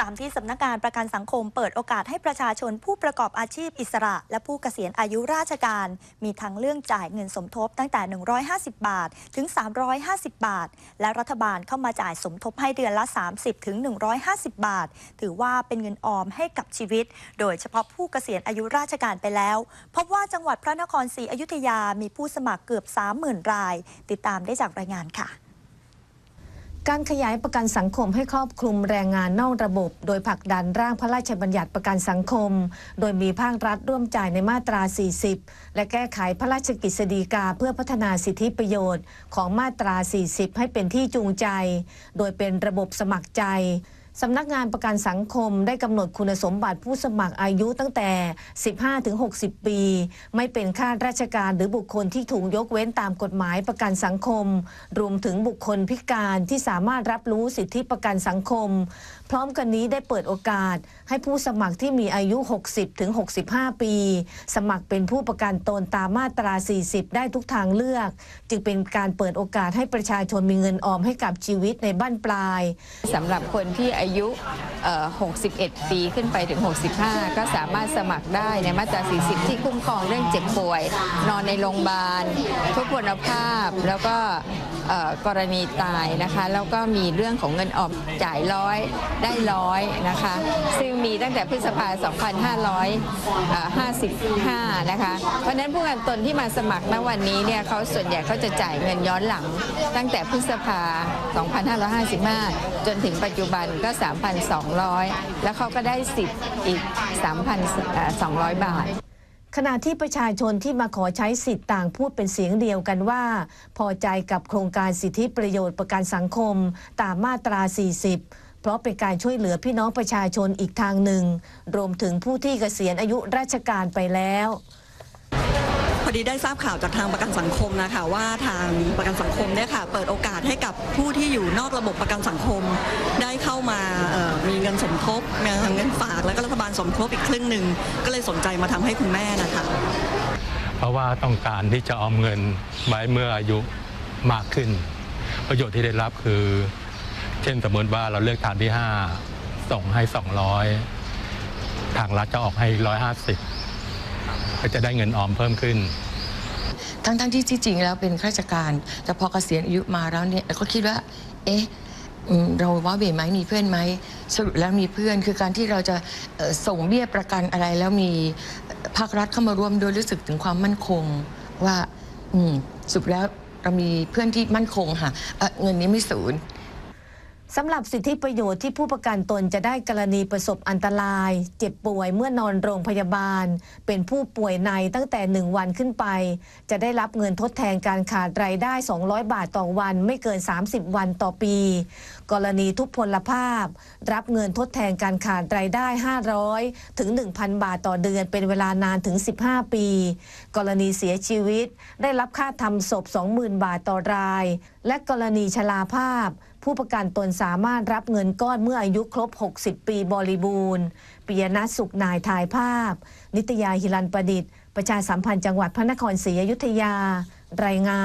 ตามที่สำนักงานประกันสังคมเปิดโอกาสให้ประชาชนผู้ประกอบอาชีพอิสระ และผู้เกษียณอายุราชการ มีทางเรื่องจ่ายเงินสมทบตั้งแต่ 150 บาท ถึง 350 บาท และรัฐบาลเข้ามาจ่ายสมทบให้เดือนละ 30 ถึง 150 บาท ถือว่าเป็นเงินออมให้กับชีวิต โดยเฉพาะผู้เกษียณอายุราชการไปแล้วพบว่าจังหวัดพระนครศรีอยุธยามีผู้สมัครเกือบ 30,000 ราย ติดตามได้จากรายงานค่ะ การขยายประกันสังคมให้ครอบคลุมแรงงานนอกระบบ โดยผลักดันร่างพระราชบัญญัติประกันสังคม โดยมีภาครัฐร่วมจ่ายในมาตรา 40 และแก้ไขพระราชกฤษฎีกาเพื่อพัฒนาสิทธิประโยชน์ของมาตรา 40 ให้เป็นที่จูงใจ โดยเป็นระบบสมัครใจ สำนักงานประกันสังคมได้กำหนดคุณสมบัติผู้สมัครอายุตั้งแต่ 15 ถึง 60 ปี ไม่เป็นข้าราชการหรือบุคคลที่ถูกยกเว้นตามกฎหมายประกันสังคม รวมถึงบุคคลพิการที่สามารถรับรู้สิทธิประกันสังคม พร้อมกันนี้ได้เปิดโอกาส ให้ผู้สมัครที่มีอายุ 60 ถึง 65 ปี สมัครเป็นผู้ประกันตนตามมาตรา 40 ได้ทุกทางเลือก จึงเป็นการเปิดโอกาสให้ประชาชนมีเงินออมให้กับชีวิตในบ้านปลายสำหรับคนที่อายุ 61 ปีขึ้นไปถึง 65 ก็สามารถสมัครได้ในมาตรา 40 ที่คุ้มครองเรื่องเจ็บป่วย นอนในโรงพยาบาล ทุกพลภาพแล้วก็กรณีตายนะคะแล้วก็มีเรื่องของเงินออมจ่ายร้อยได้ร้อยนะคะซึ่งมีตั้งแต่พฤษภา 2555 นะคะ เพราะนั้นผู้กันตนที่มาสมัครณวันนี้เนี่ยเขาส่วนใหญ่เขาจะจ่ายเงินย้อนหลัง ตั้งแต่พฤษภา 2555 จนถึงปัจจุบันก็3,200 แล้วเขาก็ได้สิทธิ์อีก 3,200 บาทขณะที่ประชาชนที่มาขอใช้สิทธิ์ต่างพูดเป็นเสียงเดียวกันว่า พอใจกับโครงการสิทธิประโยชน์ประกันสังคม ตามมาตรา 40 เพราะเป็นการช่วยเหลือพี่น้องประชาชนอีกทางหนึ่ง รวมถึงผู้ที่เกษียณอายุราชการไปแล้ว พอดีได้ทราบข่าวจากทางประกันสังคมนะคะว่าทางประกันสังคมเนี่ยค่ะเปิดโอกาสให้กับผู้ที่อยู่นอกระบบประกันสังคม ได้เข้ามามีเงินสมทบเงินฝากแล้วก็รัฐบาลสมทบอีกครึ่งหนึ่งก็เลยสนใจมาทำให้คุณแม่นะคะเพราะว่าต้องการที่จะออมเงินไว้เมื่ออายุมากขึ้น ประโยชน์ที่ได้รับคือ เช่นสมมติว่าเราเลือกทานที่ 5 ส่งให้ 200 ทางรัฐจะออกให้ 150 ก็จะได้เงินออมเพิ่มขึ้น ทั้งทั้งที่ที่จริงแล้วเป็นข้าราชการ แต่พอเกษียณอายุมาแล้วเนี่ยก็คิดว่า เอ๊ะอืมเราว่าเบไหมมีเพื่อนไหมสรุปแล้วมีเพื่อน คือการที่เราจะเอ่อส่งเบี้ยประกันอะไร แล้วมีภาครัฐเข้ามาร่วมโดวยรู้สึกถึงความมั่นคง ว่า อืมสรุปแล้วเรามีเพื่อนที่มั่นคงค่ะเอ่อเงินนี้ไม่สูญ สำหรับสิทธิประโยชน์ที่ผู้ประกันตนจะได้กรณีประสบอันตราย เจ็บป่วยเมื่อนอนโรงพยาบาล เป็นผู้ป่วยในตั้งแต่ 1 วันขึ้นไป จะได้รับเงินทดแทนการขาดรายได้ 200 บาทต่อวันไม่เกิน 30 วันต่อปี กรณีทุพพลภาพ รับเงินทดแทนการขาดรายได้ 500 ถึง 1,000 บาทต่อเดือน เป็นเวลานานถึง 15 ปี กรณีเสียชีวิต ได้รับค่าทำศพ 20,000 บาทต่อราย และกรณีชราภาพ ผู้ประกันตนสามารถรับเงินก้อนเมื่ออายุครบ 60 ปีบริบูรณ์ปิยนัทสุขนายถ่ายภาพ นิตยาหิรันประดิษฐ์ ประชาสัมพันธ์จังหวัดพระนครศรีอยุธยา รายงาน